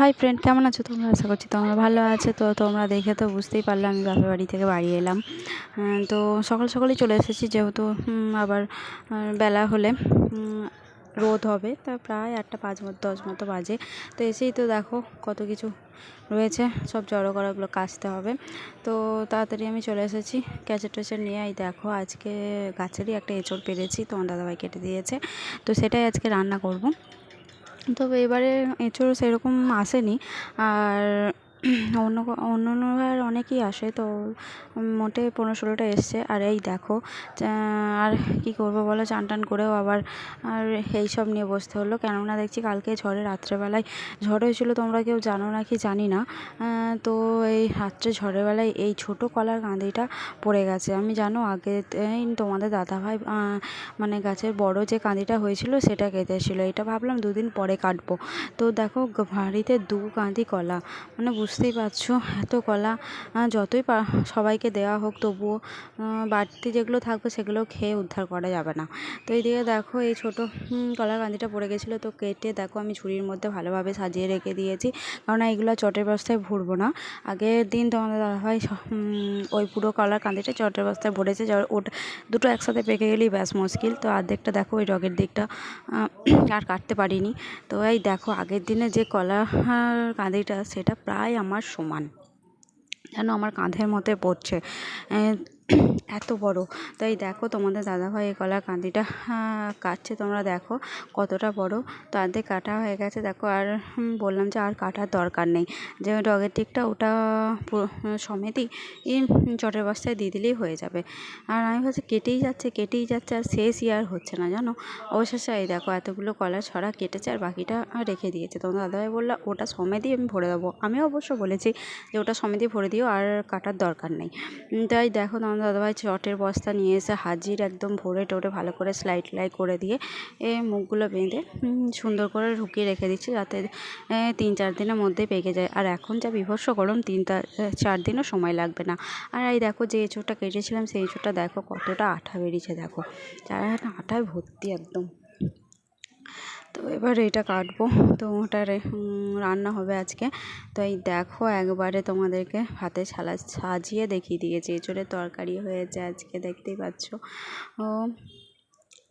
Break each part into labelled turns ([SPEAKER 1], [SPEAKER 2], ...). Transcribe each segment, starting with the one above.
[SPEAKER 1] Hi friend কেমন আছো তোমরা? আশা করছি তোমরা ভালো আছে। তো তোমরা দেখে তো বুঝতেই পারলে, আমি বাপের বাড়ি থেকে বাড়ি এলাম। তো সকাল সকালেই চলে এসেছি যেহেতু আবার বেলা হলে রোদ হবে। তা প্রায় আটটা পাঁচ মতো, দশ মতো বাজে। তো এসেই তো দেখো কত কিছু রয়েছে, সব জড়ো করাগুলো কাচতে হবে। তো তাড়াতাড়ি আমি চলে এসেছি ক্যাচের টেচের নিয়ে। এই দেখো আজকে গাছেরই একটা এঁচড় পেরেছি, তোমার দাদাভাই কেটে দিয়েছে। তো সেটাই আজকে রান্না করব। তবে এবারে এঁচোড় সেরকম আসেনি। আর অন্য অন্য অন্যবার অনেকই আসে তো মোটে পনেরো ষোলোটা এসছে। আর এই দেখো আর কী করব বলো, চান টান করেও আবার, আর এই সব নিয়ে বসতে হলো। কেননা দেখছি কালকে ঝড়ে রাত্রেবেলায়, ঝড় হয়েছিলো তোমরা কেউ জানো না কি জানি না। তো এই রাত্রে ঝড়ের বেলায় এই ছোটো কলার কাঁদিটা পড়ে গেছে। আমি জানো আগে তোমাদের দাদাভাই মানে গাছের বড় যে কাঁদিটা হয়েছিল সেটা কেটেছিলো এটা ভাবলাম দুদিন পরে কাটবো। তো দেখো বাড়িতে দু কাঁদি কলা। মানে বুঝতেই পারছ, এত কলা যতই সবাইকে দেওয়া হোক তবুও বাড়তি যেগুলো থাকবে সেগুলো খেয়ে উদ্ধার করা যাবে না। তো এইদিকে দেখো, এই ছোটো কলার কাঁদিটা পড়ে গেছিল, তো কেটে দেখো আমি ঝুড়ির মধ্যে ভালোভাবে সাজিয়ে রেখে দিয়েছি। কারণ এইগুলো চটের বস্তায় ভরবো না। আগের দিন তোমাদের দাদাভাই ওই পুরো কলার কাঁদিটা চটের বস্তায় ভরেছে ওটা, দুটো একসাথে পেকে গেলেই ব্যাস মুশকিল। তো অর্ধেকটা দেখো ওই রগের দিকটা আর কাটতে পারিনি। তো এই দেখো আগের দিনে যে কলার কাঁদিটা, সেটা প্রায় আমার সমান। যেন আমার কাঁধের মধ্যে পড়ছে। এত বড়। তাই দেখো তোমাদের দাদাভাই এই কলার কাঁদিটা কাটছে। তোমরা দেখো কতটা বড়। তো অর্ধেক কাটা হয়ে গেছে। দেখো আর বললাম যে আর কাটার দরকার নেই। যে ডগের দিকটা ওটা সমেতই চটের বস্তায় দিয়ে দিলেই হয়ে যাবে। আর আমি ভাবছি কেটেই যাচ্ছে কেটেই যাচ্ছে আর শেষই আর হচ্ছে না, জানো? অবশেষে এই দেখো এতগুলো কলা ছড়া কেটেছে আর বাকিটা রেখে দিয়েছে। তোমাদের দাদাভাই বলল, ওটা সমেতই আমি ভরে দেবো। আমি অবশ্য বলেছি যে ওটা সমেতই ভরে দিও আর কাটার দরকার নেই। তাই দেখো তোমাদের দাদাভাই চটের বস্তা নিয়ে এসে হাজির একদম ভরে টোরে ভালো করে সেলাই টেলাই করে দিয়ে এ মুখগুলো বেঁধে সুন্দর করে ঢুকিয়ে রেখে দিচ্ছি যাতে তিন চার দিনের মধ্যে পেকে যায়। আর এখন যা বিভৎস গরম, তিন চার দিনও সময় লাগবে না। আর এই দেখো যে এঁচোড়টা কেটেছিলাম, সেই এঁচোড়টা দেখো কতটা আঠা বেরিয়েছে, দেখো। চার আঠায় ভর্তি একদম। এবার এটা কাটবো। তো ওটা রান্না হবে আজকে। তো এই দেখো একবারে তোমাদেরকে হাতে ছালা, সাজিয়ে দেখিয়ে দিয়েছি। এঁচোড়ের তরকারি হয়েছে আজকে, দেখতেই পাচ্ছ।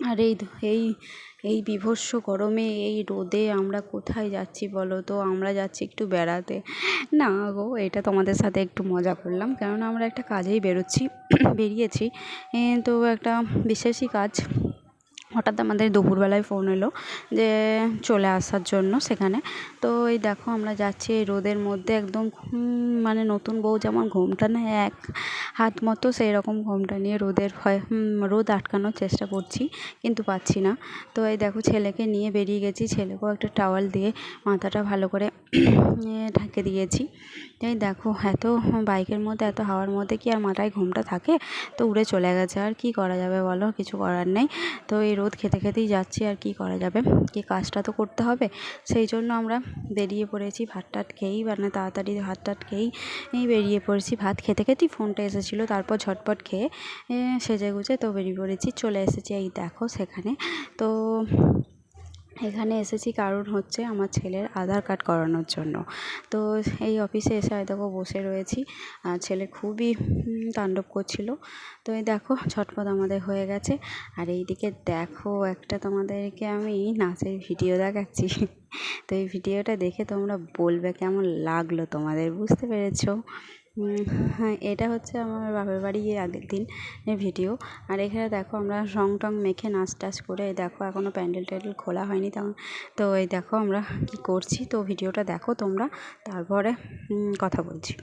[SPEAKER 1] আর এই এই এই বীভৎস গরমে, এই রোদে আমরা কোথায় যাচ্ছি বলো তো? আমরা যাচ্ছি একটু বেড়াতে। না গো, এটা তোমাদের সাথে একটু মজা করলাম। কেননা আমরা একটা কাজেই বেরোচ্ছি, বেরিয়েছি। তো একটা বিশেষই কাজ। হঠাৎ আমাদের দুপুরবেলায় ফোন এলো যে চলে আসার জন্য সেখানে। তো এই দেখো আমরা যাচ্ছি এই রোদের মধ্যে একদম মানে নতুন বউ যেমন ঘোমটা নেয় এক হাত মতো সেই রকম ঘোমটা নিয়ে রোদের ভয় রোদ আটকানোর চেষ্টা করছি, কিন্তু পাচ্ছি না। তো এই দেখো ছেলেকে নিয়ে বেরিয়ে গেছি, ছেলেকেও একটা টাওয়াল দিয়ে মাথাটা ভালো করে ঢেকে দিয়েছি। এই দেখো, এত বাইকের মধ্যে, এত হাওয়ার মধ্যে কি আর মাথায় ঘোমটা থাকে? তো উড়ে চলে গেছে, আর কি করা যাবে বলো? কিছু করার নেই। তো এই রোদ খেতে খেতেই যাচ্ছি, আর কি করা যাবে? কি কাজটা তো করতে হবে? সেই জন্য আমরা বেরিয়ে পড়েছি, ভাত টাত খেয়েই মানে তাড়াতাড়ি ভাত টাত খেয়েই বেরিয়ে পড়েছি। ভাত খেতে খেতেই ফোনটা এসেছিল, তারপর ঝটপট খেয়ে সেজে গুজে তো বেরিয়ে পড়েছি, চলে এসেছি। এই দেখো সেখানে। তো এখানে এসেছি কারণ হচ্ছে আমার ছেলের আধার কার্ড করানোর জন্য। তো এই অফিসে এসে দেখো বসে রয়েছি। আর ছেলে খুবই তাণ্ডব করছিল। তো এই দেখো ঝটপট আমাদের হয়ে গেছে। আর এইদিকে দেখো, একটা তোমাদেরকে আমি নাচের ভিডিও দেখাচ্ছি। তো এই ভিডিওটা দেখে তোমরা বলবে কেমন লাগল তোমাদের, বুঝতে পেরেছ? হ্যাঁ এটা হচ্ছে আমার বাপের বাড়ি গিয়ে আগের দিন ভিডিও আর এখানে দেখো আমরা রং টং মেখে নাচ টাচ করে দেখো এখনও প্যান্ডেল ট্যান্ডেল খোলা হয়নি, তেমন তো এই দেখো আমরা কী করছি। তো ভিডিওটা দেখো তোমরা, তারপরে কথা বলছি।